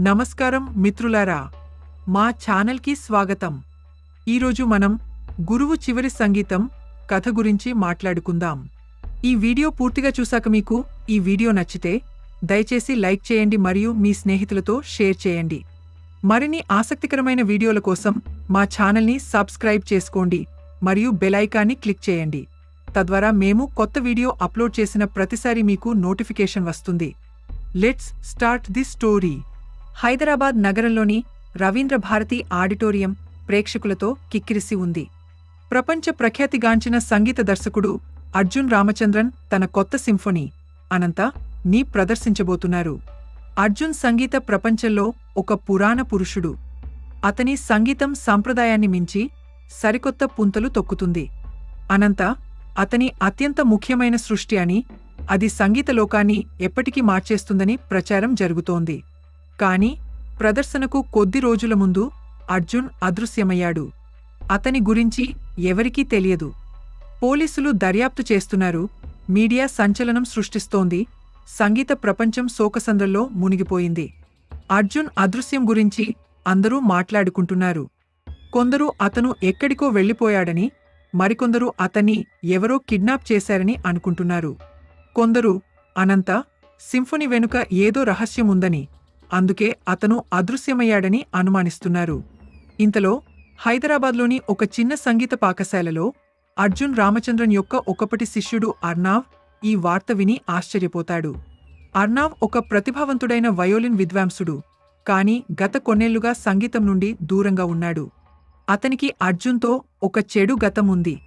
నమస్కారం మిత్రులారా మా ఛానల్కి స్వాగతం. ఈరోజు మనం గురువు చివరి సంగీతం కథ గురించి మాట్లాడుకుందాం. ఈ వీడియో పూర్తిగా చూశాక మీకు ఈ వీడియో నచ్చితే దయచేసి లైక్ చేయండి మరియు మీ స్నేహితులతో షేర్ చేయండి. మరిన్ని ఆసక్తికరమైన వీడియోల కోసం మా ఛానల్ని సబ్స్క్రైబ్ చేసుకోండి మరియు బెలైకాన్ని క్లిక్ చేయండి. తద్వారా మేము కొత్త వీడియో అప్లోడ్ చేసిన ప్రతిసారి మీకు నోటిఫికేషన్ వస్తుంది. Let's start the story. Hyderabad నగరంలోని రవీంద్ర భారతి ఆడిటోరియం ప్రేక్షకులతో కిక్కిరిసి ఉంది. ప్రపంచ ప్రఖ్యాతిగాంచిన సంగీత దర్శకుడు అర్జున్ రామచంద్రన్ తన కొత్త సింఫొనీ అనంత నీ ప్రదర్శించబోతున్నారు. అర్జున్ సంగీత ప్రపంచంలో ఒక పురాణ పురుషుడు. అతని సంగీతం సంప్రదాయాన్ని మించి సరికొత్త పుంతలు తొక్కుతుంది. అనంత అతని అత్యంత ముఖ్యమైన సృష్టి అని అది సంగీత లోకాన్ని ఎప్పటికీ మార్చేస్తుందని ప్రచారం జరుగుతోంది. కాని ప్రదర్శనకు కొద్ది రోజుల ముందు అర్జున్ అదృశ్యమయ్యాడు. అతని గురించి ఎవరికీ తెలియదు. పోలీసులు దర్యాప్తు చేస్తున్నారు. మీడియా సంచలనం సృష్టిస్తోంది. సంగీత ప్రపంచం శోకసంద్రంలో మునిగిపోయింది. అర్జున్ అదృశ్యం గురించి అందరూ మాట్లాడుకుంటున్నారు. కొందరు అతను ఎక్కడికో వెళ్ళిపోయాడని మరికొందరు అతన్ని ఎవరో కిడ్నాప్ చేశారని అనుకుంటున్నారు. కొందరు అనంత సింఫొనీ వెనుక ఏదో రహస్యం ఉందని అందుకే అతను అదృశ్యమయ్యాడని అనుమానిస్తున్నారు. ఇంతలో హైదరాబాద్లోని ఒక చిన్న సంగీత పాకశాలలో అర్జున్ రామచంద్రన్ యొక్క ఒకప్పటి శిష్యుడు అర్నావ్ ఈ వార్త విని ఆశ్చర్యపోతాడు. అర్నావ్ ఒక ప్రతిభావంతుడైన వయోలిన్ విద్వాంసుడు కాని గత కొన్నేళ్ళుగా సంగీతం నుండి దూరంగా ఉన్నాడు. అతనికి అర్జున్తో ఒక చెడు గతం ఉంది.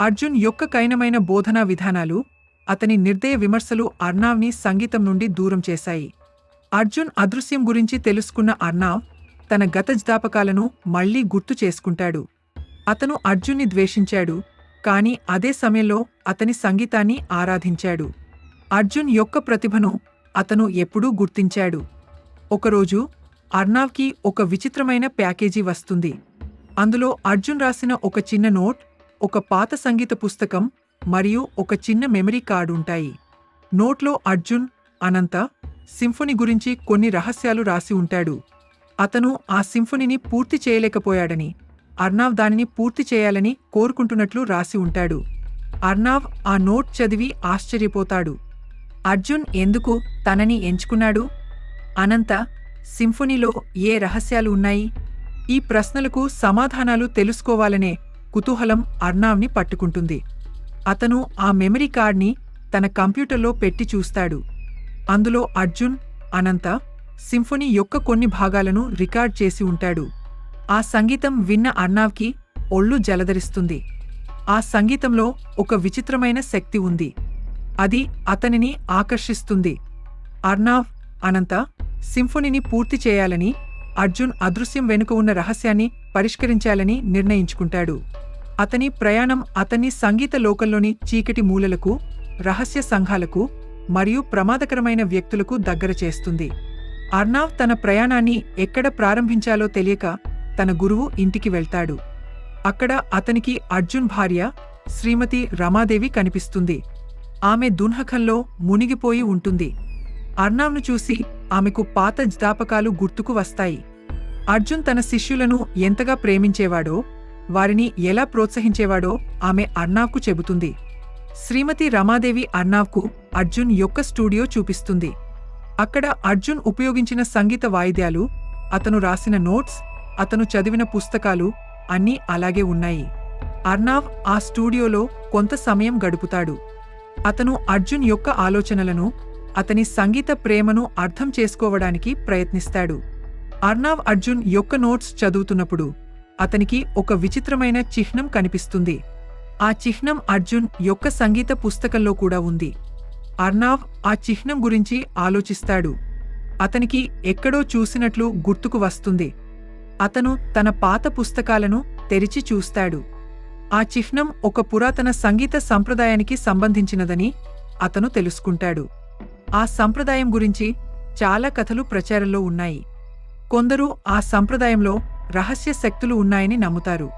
అర్జున్ యొక్క కైనమైన బోధనా విధానాలు అతని నిర్దయ విమర్శలు అర్నావ్ని సంగీతం నుండి దూరం చేశాయి. అర్జున్ అదృశ్యం గురించి తెలుసుకున్న అర్నావ్ తన గత జ్ఞాపకాలను మళ్ళీ గుర్తు చేసుకుంటాడు. అతను అర్జున్ని ద్వేషించాడు కానీ అదే సమయంలో అతని సంగీతాన్ని ఆరాధించాడు. అర్జున్ యొక్క ప్రతిభను అతను ఎప్పుడూ గుర్తించాడు. ఒకరోజు అర్నావ్కి ఒక విచిత్రమైన ప్యాకేజీ వస్తుంది. అందులో అర్జున్ రాసిన ఒక చిన్న నోట్ ఒక పాత సంగీత పుస్తకం మరియు ఒక చిన్న మెమరీ కార్డు ఉంటాయి. నోట్లో అర్జున్ అనంత సింఫొనీ గురించి కొన్ని రహస్యాలు రాసి ఉంటాడు. అతను ఆ సింఫొనీని పూర్తి చేయలేకపోయాడని అర్నావ్ దానిని పూర్తి చేయాలని కోరుకుంటున్నట్లు రాసి ఉంటాడు. అర్నావ్ ఆ నోట్ చదివి ఆశ్చర్యపోతాడు. అర్జున్ ఎందుకు తనని ఎంచుకున్నాడు? అనంత సింఫొనీలో ఏ రహస్యాలు ఉన్నాయి? ఈ ప్రశ్నలకు సమాధానాలు తెలుసుకోవాలనే కుతూహలం అర్నావ్ని పట్టుకుంటుంది. అతను ఆ మెమరీ కార్డ్ని తన కంప్యూటర్లో పెట్టి చూస్తాడు. అందులో అర్జున్ అనంత సింఫొనీ యొక్క కొన్ని భాగాలను రికార్డ్ చేసి ఉంటాడు. ఆ సంగీతం విన్న అర్నావ్కి ఒళ్ళు జలధరిస్తుంది. ఆ సంగీతంలో ఒక విచిత్రమైన శక్తి ఉంది. అది అతనిని ఆకర్షిస్తుంది. అర్నావ్ అనంత సింఫొనీని పూర్తి చేయాలని అర్జున్ అదృశ్యం వెనుక ఉన్న రహస్యాన్ని పరిష్కరించాలని నిర్ణయించుకుంటాడు. అతని ప్రయాణం అతన్ని సంగీత లోకంలోని చీకటి మూలలకు రహస్య సంఘాలకు మరియు ప్రమాదకరమైన వ్యక్తులకు దగ్గర చేస్తుంది. అర్నావ్ తన ప్రయాణాన్ని ఎక్కడ ప్రారంభించాలో తెలియక తన గురువు ఇంటికి వెళ్తాడు. అక్కడ అతనికి అర్జున్ భార్య శ్రీమతి రమాదేవి కనిపిస్తుంది. ఆమె దున్హకంలో మునిగిపోయి ఉంటుంది. అర్నావ్ను చూసి ఆమెకు పాత జ్ఞాపకాలు గుర్తుకు వస్తాయి. అర్జున్ తన శిష్యులను ఎంతగా ప్రేమించేవాడో వారిని ఎలా ప్రోత్సహించేవాడో ఆమె అర్నావ్కు చెబుతుంది. శ్రీమతి రమాదేవి అర్నావ్కు అర్జున్ యొక్క స్టూడియో చూపిస్తుంది. అక్కడ అర్జున్ ఉపయోగించిన సంగీత వాయిద్యాలు అతను రాసిన నోట్స్ అతను చదివిన పుస్తకాలు అన్నీ అలాగే ఉన్నాయి. అర్నావ్ ఆ స్టూడియోలో కొంత సమయం గడుపుతాడు. అతను అర్జున్ యొక్క ఆలోచనలను అతని సంగీత ప్రేమను అర్థం చేసుకోవడానికి ప్రయత్నిస్తాడు. అర్నావ్ అర్జున్ యొక్క నోట్స్ చదువుతున్నప్పుడు అతనికి ఒక విచిత్రమైన చిహ్నం కనిపిస్తుంది. ఆ చిహ్నం అర్జున్ యొక్క సంగీత పుస్తకంలో కూడా ఉంది. అర్నావ్ ఆ చిహ్నం గురించి ఆలోచిస్తాడు. అతనికి ఎక్కడో చూసినట్లు గుర్తుకు వస్తుంది. అతను తన పాత పుస్తకాలను తెరిచి చూస్తాడు. ఆ చిహ్నం ఒక పురాతన సంగీత సంప్రదాయానికి సంబంధించినదని అతను తెలుసుకుంటాడు. ఆ సంప్రదాయం గురించి చాలా కథలు ప్రచారంలో ఉన్నాయి. కొందరు ఆ సంప్రదాయంలో రహస్య శక్తులు ఉన్నాయని నమ్ముతారు.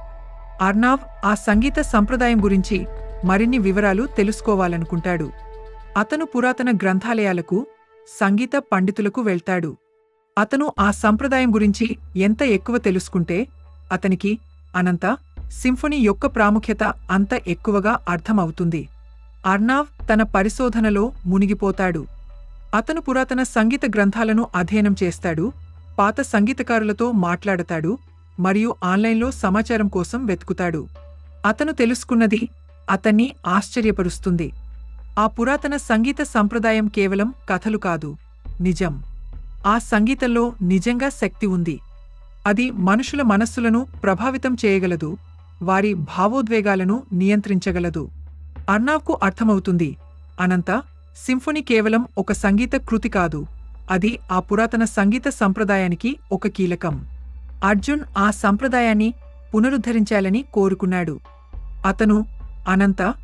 అర్నావ్ ఆ సంగీత సంప్రదాయం గురించి మరిన్ని వివరాలు తెలుసుకోవాలనుకుంటాడు. అతను పురాతన గ్రంథాలయాలకు సంగీత పండితులకు వెళ్తాడు. అతను ఆ సంప్రదాయం గురించి ఎంత ఎక్కువ తెలుసుకుంటే అతనికి అనంత సింఫనీ యొక్క ప్రాముఖ్యత అంత ఎక్కువగా అర్థమవుతుంది. అర్నావ్ తన పరిశోధనలో మునిగిపోతాడు. అతను పురాతన సంగీత గ్రంథాలను అధ్యయనం చేస్తాడు పాత సంగీతకారులతో మాట్లాడతాడు మరియు ఆన్లైన్లో సమాచారం కోసం వెతుకుతాడు. అతను తెలుసుకున్నది అతన్ని ఆశ్చర్యపరుస్తుంది. ఆ పురాతన సంగీత సంప్రదాయం కేవలం కథలు కాదు. నిజం. ఆ సంగీతంలో నిజంగా శక్తి ఉంది. అది మనుషుల మనస్సులను ప్రభావితం చేయగలదు. వారి భావోద్వేగాలను నియంత్రించగలదు. అర్నావ్కు అర్థమవుతుంది. అనంత సింఫొని కేవలం ఒక సంగీత కృతి కాదు. అది ఆ పురాతన సంగీత సంప్రదాయానికి ఒక కీలకం. అర్జున్ ఆ సంప్రదాయాన్ని పునరుద్ధరించాలని కోరుకున్నాడు. అతను అనంత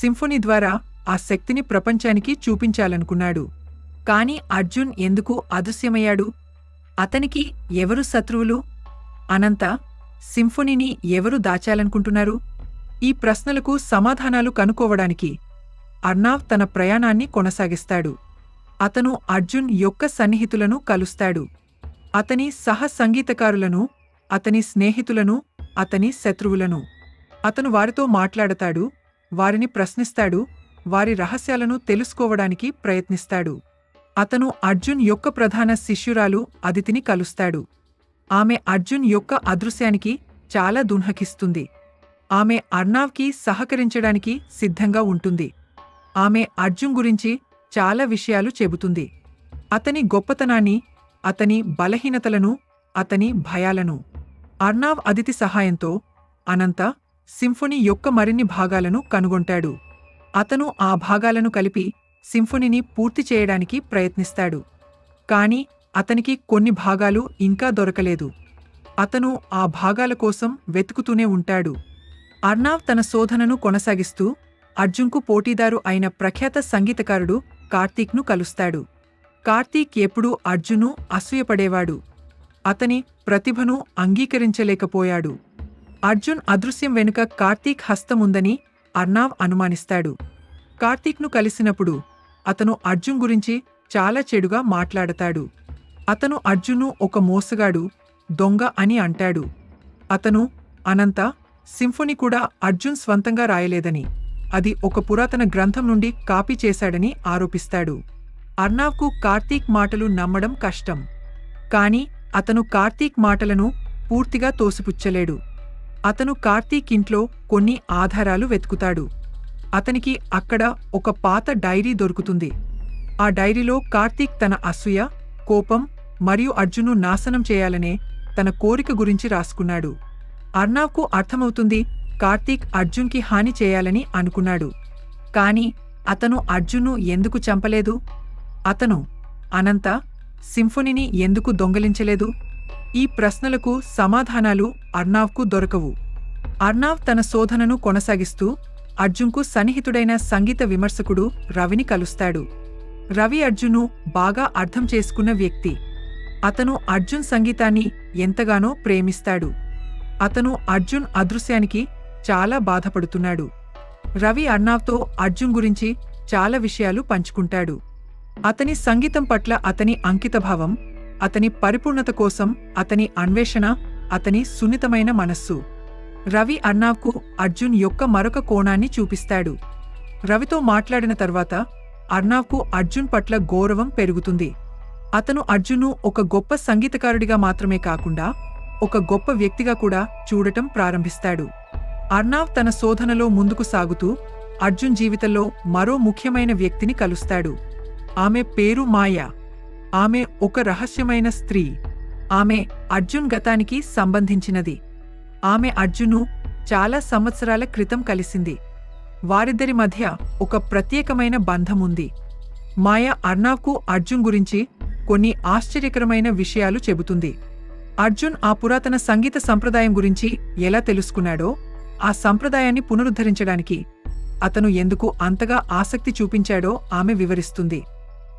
సింఫొనీ ద్వారా ఆ శక్తిని ప్రపంచానికి చూపించాలనుకున్నాడు. కాని అర్జున్ ఎందుకు అదృశ్యమయ్యాడు? అతనికి ఎవరు శత్రువులు? అనంత సింఫొనీని ఎవరు దాచాలనుకుంటున్నారు? ఈ ప్రశ్నలకు సమాధానాలు కనుక్కోవడానికి అర్నావ్ తన ప్రయాణాన్ని కొనసాగిస్తాడు. అతను అర్జున్ యొక్క సన్నిహితులను కలుస్తాడు. అతని సహ సంగీతకారులను అతని స్నేహితులను అతని శత్రువులను. అతను వారితో మాట్లాడతాడు వారిని ప్రశ్నిస్తాడు వారి రహస్యాలను తెలుసుకోవడానికి ప్రయత్నిస్తాడు. అతను అర్జున్ యొక్క ప్రధాన శిష్యురాలు అదితిని కలుస్తాడు. ఆమె అర్జున్ యొక్క అదృశ్యానికి చాలా దున్హకిస్తుంది ఆమె అర్నావ్కి సహకరించడానికి సిద్ధంగా ఉంటుంది. ఆమె అర్జున్ గురించి చాలా విషయాలు చెబుతుంది. అతని గొప్పతనాన్ని అతని బలహీనతలను అతని భయాలను. అర్నావ్ అదితి సహాయంతో అనంత సింఫొనీ యొక్క మరిన్ని భాగాలను కనుగొంటాడు. అతను ఆ భాగాలను కలిపి సింఫొనీని పూర్తి చేయడానికి ప్రయత్నిస్తాడు. కాని అతనికి కొన్ని భాగాలు ఇంకా దొరకలేదు. అతను ఆ భాగాల కోసం వెతుకుతూనే ఉంటాడు. అర్నావ్ తన శోధనను కొనసాగిస్తూ అర్జున్కు పోటీదారు అయిన ప్రఖ్యాత సంగీతకారుడు కార్తీక్ను కలుస్తాడు. కార్తీక్ ఎప్పుడూ అర్జును అసూయపడేవాడు. అతని ప్రతిభను అంగీకరించలేకపోయాడు. అర్జున్ అదృశ్యం వెనుక కార్తీక్ హస్తముందని అర్నావ్ అనుమానిస్తాడు. కార్తీక్ను కలిసినప్పుడు అతను అర్జున్ గురించి చాలా చెడుగా మాట్లాడతాడు. అతను అర్జును ఒక మోసగాడు దొంగ అని అంటాడు. అతను అనంత సింఫనీ కూడా అర్జున్ స్వంతంగా రాయలేదని అది ఒక పురాతన గ్రంథం నుండి కాపీ చేశాడని ఆరోపిస్తాడు. అర్నావ్కు కార్తీక్ మాటలు నమ్మడం కష్టం. కాని అతను కార్తీక్ మాటలను పూర్తిగా తోసిపుచ్చలేడు. అతను కార్తీక్ ఇంట్లో కొన్ని ఆధారాలు వెతుకుతాడు. అతనికి అక్కడ ఒక పాత డైరీ దొరుకుతుంది. ఆ డైరీలో కార్తీక్ తన అసూయ కోపం మరియు అర్జును నాశనం చేయాలనే తన కోరిక గురించి రాసుకున్నాడు. అర్నావ్కు అర్థమవుతుంది కార్తీక్ అర్జున్కి హాని చేయాలని అనుకున్నాడు. కాని అతను అర్జున్ను ఎందుకు చంపలేదు? అతను అనంత సింఫనీని ఎందుకు దొంగలించలేదు? ఈ ప్రశ్నలకు సమాధానాలు అర్నావ్కు దొరకవు. అర్నావ్ తన శోధనను కొనసాగిస్తూ అర్జున్కు సన్నిహితుడైన సంగీత విమర్శకుడు రవిని కలుస్తాడు. రవి అర్జును బాగా అర్థం చేసుకున్న వ్యక్తి. అతను అర్జున్ సంగీతాన్ని ఎంతగానో ప్రేమిస్తాడు. అతను అర్జున్ అదృశ్యానికి చాలా బాధపడుతున్నాడు. రవి అర్నావ్తో అర్జున్ గురించి చాలా విషయాలు పంచుకుంటాడు. అతని సంగీతం పట్ల అతని అంకితభావం అతని పరిపూర్ణత కోసం అతని అన్వేషణ అతని సున్నితమైన మనస్సు. రవి అర్నావ్కు అర్జున్ యొక్క మరొక కోణాన్ని చూపిస్తాడు. రవితో మాట్లాడిన తర్వాత అర్నావ్కు అర్జున్ పట్ల గౌరవం పెరుగుతుంది. అతను అర్జున్ను ఒక గొప్ప సంగీతకారుడిగా మాత్రమే కాకుండా ఒక గొప్ప వ్యక్తిగా కూడా చూడటం ప్రారంభిస్తాడు. అర్నావ్ తన శోధనలో ముందుకు సాగుతూ అర్జున్ జీవితంలో మరో ముఖ్యమైన వ్యక్తిని కలుస్తాడు. ఆమె పేరు మాయా. ఆమె ఒక రహస్యమైన స్త్రీ. ఆమె అర్జున్ గతానికి సంబంధించినది. ఆమె అర్జును చాలా సంవత్సరాల క్రితం కలిసింది. వారిద్దరి మధ్య ఒక ప్రత్యేకమైన బంధం ఉంది మాయ అర్నావ్కు అర్జున్ గురించి కొన్ని ఆశ్చర్యకరమైన విషయాలు చెబుతుంది. అర్జున్ ఆ పురాతన సంగీత సంప్రదాయం గురించి ఎలా తెలుసుకున్నాడో ఆ సంప్రదాయాన్ని పునరుద్ధరించడానికి అతను ఎందుకు అంతగా ఆసక్తి చూపించాడో ఆమె వివరిస్తుంది.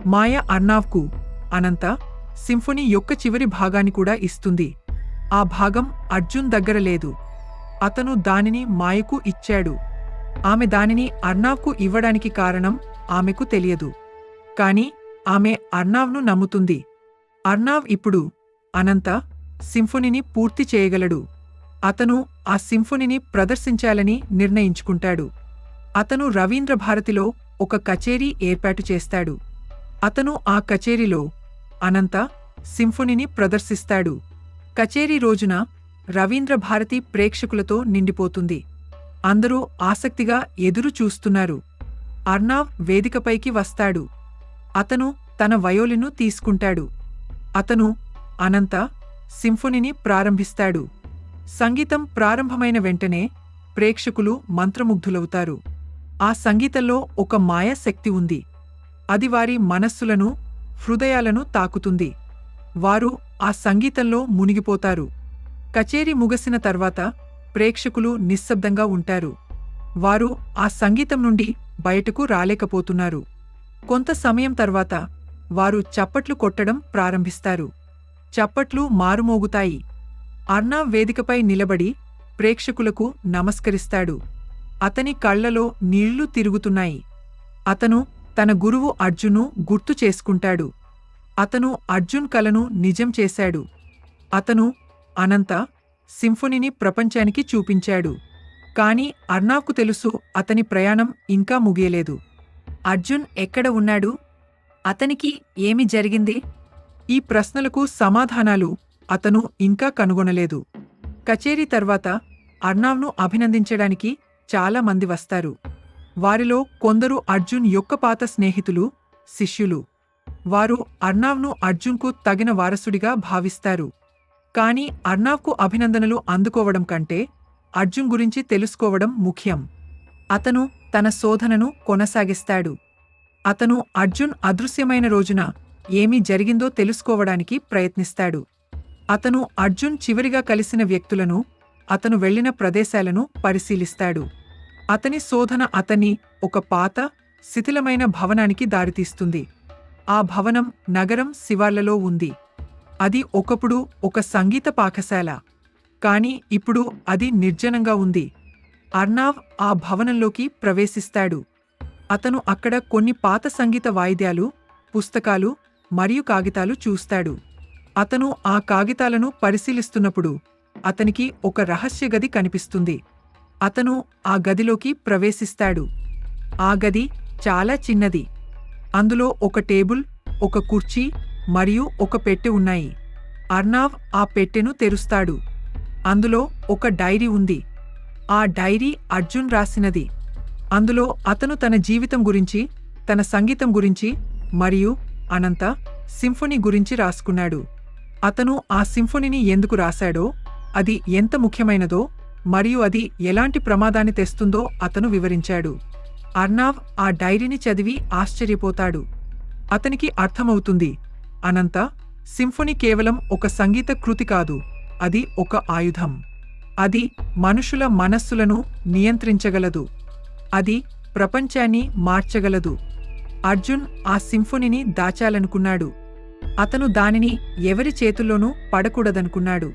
మాయ అర్నావ్కు అనంత సింఫనీ యొక్క చివరి భాగాన్ని కూడా ఇస్తుంది. ఆ భాగం అర్జున్ దగ్గర లేదు. అతను దానిని మాయకు ఇచ్చాడు. ఆమె దానిని అర్నావ్కు ఇవ్వడానికి కారణం ఆమెకు తెలియదు. కాని ఆమె అర్నావ్ను నమ్ముతుంది. అర్నావ్ ఇప్పుడు అనంత సింఫొనీని పూర్తి చేయగలడు. అతను ఆ సింఫొనీని ప్రదర్శించాలని నిర్ణయించుకుంటాడు. అతను రవీంద్ర భారతిలో ఒక కచేరీ ఏర్పాటు చేస్తాడు. అతను ఆ కచేరీలో అనంత సింఫొనీని ప్రదర్శిస్తాడు. కచేరీ రోజున రవీంద్ర భారతి ప్రేక్షకులతో నిండిపోతుంది. అందరూ ఆసక్తిగా ఎదురు చూస్తున్నారు. అర్నావ్ వేదికపైకి వస్తాడు. అతను తన వయోలిను తీసుకుంటాడు. అతను అనంత సింఫొనీని ప్రారంభిస్తాడు. సంగీతం ప్రారంభమైన వెంటనే ప్రేక్షకులు మంత్రముగ్ధులవుతారు. ఆ సంగీతంలో ఒక మాయాశక్తి ఉంది. అది వారి మనస్సులను హృదయాలను తాకుతుంది. వారు ఆ సంగీతంలో మునిగిపోతారు. కచేరీ ముగిసిన తర్వాత ప్రేక్షకులు నిశ్శబ్దంగా ఉంటారు. వారు ఆ సంగీతం నుండి బయటకు రాలేకపోతున్నారు. కొంత సమయం తర్వాత వారు చప్పట్లు కొట్టడం ప్రారంభిస్తారు. చప్పట్లు మారుమోగుతాయి. అర్నావ్ వేదికపై నిలబడి ప్రేక్షకులకు నమస్కరిస్తాడు. అతని కళ్ళలో నీళ్ళు తిరుగుతున్నాయి. అతను తన గురువు అర్జున్ను గుర్తు చేసుకుంటాడు. అతను అర్జున్ కలను నిజం చేశాడు. అతను అనంత సింఫొనీని ప్రపంచానికి చూపించాడు. కాని అర్నావ్కు తెలుసు అతని ప్రయాణం ఇంకా ముగియలేదు. అర్జున్ ఎక్కడ ఉన్నాడు? అతనికి ఏమి జరిగింది? ఈ ప్రశ్నలకు సమాధానాలు అతను ఇంకా కనుగొనలేదు. కచేరీ తర్వాత అర్నావ్ను అభినందించడానికి చాలా మంది వస్తారు. వారిలో కొందరు అర్జున్ యొక్క పాత స్నేహితులు శిష్యులు. వారు అర్నావ్ను అర్జున్కు తగిన వారసుడిగా భావిస్తారు. కాని అర్నావ్కు అభినందనలు అందుకోవడం కంటే అర్జున్ గురించి తెలుసుకోవడం ముఖ్యం. అతను తన శోధనను కొనసాగిస్తాడు. అతను అర్జున్ అదృశ్యమైన రోజున ఏమి జరిగిందో తెలుసుకోవడానికి ప్రయత్నిస్తాడు. అతను అర్జున్ చివరిగా కలిసిన వ్యక్తులను అతను వెళ్ళిన ప్రదేశాలను పరిశీలిస్తాడు. అతని శోధన అతన్ని ఒక పాత శిథిలమైన భవనానికి దారితీస్తుంది. ఆ భవనం నగరం శివార్లలో ఉంది. అది ఒకప్పుడు ఒక సంగీత పాఠశాల. కానీ ఇప్పుడు అది నిర్జనంగా ఉంది. అర్నావ్ ఆ భవనంలోకి ప్రవేశిస్తాడు. అతను అక్కడ కొన్ని పాత సంగీత వాయిద్యాలు పుస్తకాలు మరియు కాగితాలు చూస్తాడు. అతను ఆ కాగితాలను పరిశీలిస్తున్నప్పుడు అతనికి ఒక రహస్య గది కనిపిస్తుంది. అతను ఆ గదిలోకి ప్రవేశిస్తాడు. ఆ గది చాలా చిన్నది. అందులో ఒక టేబుల్ ఒక కుర్చీ మరియు ఒక పెట్టె ఉన్నాయి. అర్నావ్ ఆ పెట్టెను తెరుస్తాడు. అందులో ఒక డైరీ ఉంది. ఆ డైరీ అర్జున్ రాసినది. అందులో అతను తన జీవితం గురించి తన సంగీతం గురించి మరియు అనంత సింఫొనీ గురించి రాసుకున్నాడు. అతను ఆ సింఫొనీని ఎందుకు రాశాడో అది ఎంత ముఖ్యమైనదో మరియు అది ఎలాంటి ప్రమాదాన్ని తెస్తుందో అతను వివరించాడు. అర్నావ్ ఆ డైరీని చదివి ఆశ్చర్యపోతాడు. అతనికి అర్థమవుతుంది. అనంత సింఫొనీ కేవలం ఒక సంగీత కృతి కాదు. అది ఒక ఆయుధం. అది మనుషుల మనస్సులను నియంత్రించగలదు. అది ప్రపంచాన్ని మార్చగలదు. అర్జున్ ఆ సింఫొనీని దాచాలనుకున్నాడు. అతను దానిని ఎవరి చేతుల్లోనూ పడకూడదనుకున్నాడు.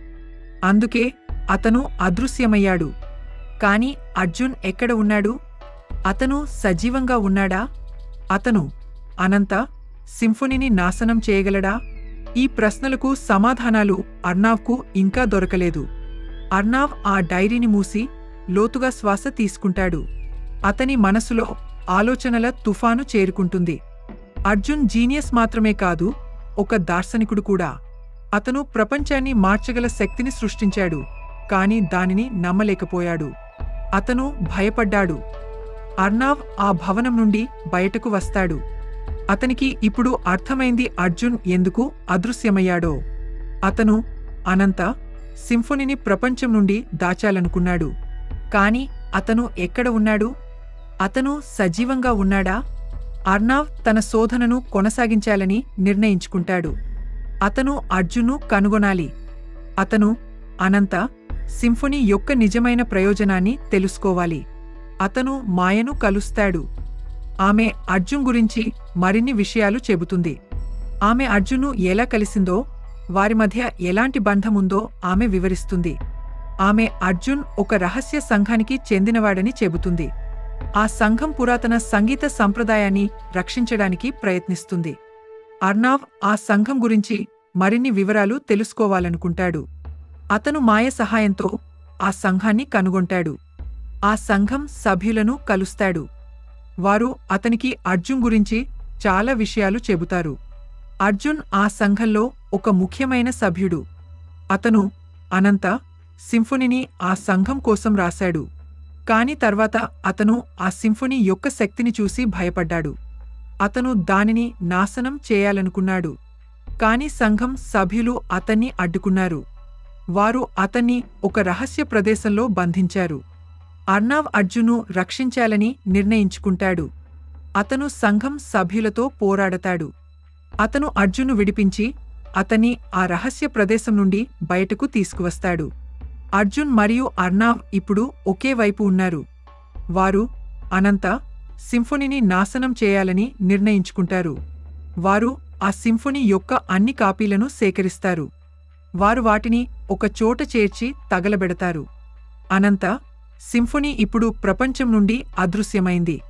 అందుకే అతను అదృశ్యమయ్యాడు. కాని అర్జున్ ఎక్కడ ఉన్నాడు? అతను సజీవంగా ఉన్నాడా? అతను అనంత సింఫొనీని నాశనం చేయగలడా? ఈ ప్రశ్నలకు సమాధానాలు అర్నావ్కు ఇంకా దొరకలేదు. అర్నావ్ ఆ డైరీని మూసి లోతుగా శ్వాస తీసుకుంటాడు. అతని మనసులో ఆలోచనల తుఫాను చేరుకుంటుంది. అర్జున్ జీనియస్ మాత్రమే కాదు ఒక దార్శనికుడు కూడా. అతను ప్రపంచాన్ని మార్చగల శక్తిని సృష్టించాడు. కాని దానిని నమ్మలేకపోయాడు. అతను భయపడ్డాడు. అర్నావ్ ఆ భవనం నుండి బయటకు వస్తాడు. అతనికి ఇప్పుడు అర్థమైంది అర్జున్ ఎందుకు అదృశ్యమయ్యాడో. అతను అనంత సింఫొనీని ప్రపంచం నుండి దాచాలనుకున్నాడు. కాని అతను ఎక్కడ ఉన్నాడు? అతను సజీవంగా ఉన్నాడా? అర్నావ్ తన శోధనను కొనసాగించాలని నిర్ణయించుకుంటాడు. అతను అర్జున్ను కనుగొనాలి. అతను అనంత సింఫనీ యొక్క నిజమైన ప్రయోజనాన్ని తెలుసుకోవాలి. అతను మాయను కలుస్తాడు. ఆమె అర్జున్ గురించి మరిన్ని విషయాలు చెబుతుంది. ఆమె అర్జును ఎలా కలిసిందో వారి మధ్య ఎలాంటి బంధముందో ఆమె వివరిస్తుంది. ఆమె అర్జున్ ఒక రహస్య సంఘానికి చెందినవాడని చెబుతుంది. ఆ సంఘం పురాతన సంగీత సంప్రదాయాన్ని రక్షించడానికి ప్రయత్నిస్తుంది. అర్నావ్ ఆ సంఘం గురించి మరిన్ని వివరాలు తెలుసుకోవాలనుకుంటాడు. అతను మాయ సహాయంతో ఆ సంఘాన్ని కనుగొంటాడు. ఆ సంఘం సభ్యులను కలుస్తాడు. వారు అతనికి అర్జున్ గురించి చాలా విషయాలు చెబుతారు. అర్జున్ ఆ సంఘంలో ఒక ముఖ్యమైన సభ్యుడు. అతను అనంత సింఫొనీని ఆ సంఘం కోసం రాశాడు. కాని తర్వాత అతను ఆ సింఫొనీ యొక్క శక్తిని చూసి భయపడ్డాడు. అతను దానిని నాశనం చేయాలనుకున్నాడు. కాని సంఘం సభ్యులు అతన్ని అడ్డుకున్నారు. వారు అతన్ని ఒక రహస్య ప్రదేశంలో బంధించారు. అర్నావ్ అర్జును రక్షించాలని నిర్ణయించుకుంటాడు. అతను సంఘం సభ్యులతో పోరాడతాడు. అతను అర్జును విడిపించి అతన్ని ఆ రహస్య ప్రదేశం నుండి బయటకు తీసుకువస్తాడు. అర్జున్ మరియు అర్నావ్ ఇప్పుడు ఒకే వైపు ఉన్నారు. వారు అనంత సింఫొనీని నాశనం చేయాలని నిర్ణయించుకుంటారు. వారు ఆ సింఫొనీ యొక్క అన్ని కాపీలను సేకరిస్తారు. వారు వాటిని ఒక చోట చేర్చి తగలబెడతారు. అనంత సింఫొనీ ఇప్పుడు ప్రపంచం నుండి అదృశ్యమైంది.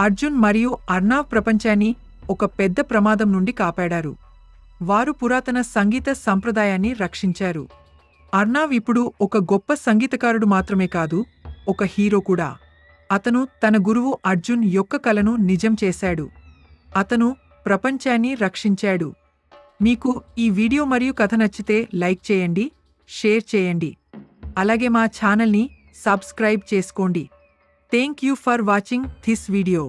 అర్జున్ మరియు అర్నావ్ ప్రపంచాన్ని ఒక పెద్ద ప్రమాదం నుండి కాపాడారు. వారు పురాతన సంగీత సంప్రదాయాన్ని రక్షించారు. అర్నావ్ ఇప్పుడు ఒక గొప్ప సంగీతకారుడు మాత్రమే కాదు ఒక హీరో కూడా. అతను తన గురువు అర్జున్ యొక్క కలను నిజం చేశాడు. అతను ప్రపంచాన్ని రక్షించాడు. మీకు ఈ వీడియో మరియు కథ నచ్చితే లైక్ చేయండి షేర్ చేయండి. అలాగే మా ఛానల్ని సబ్స్క్రైబ్ చేసుకోండి. Thank you for watching this video.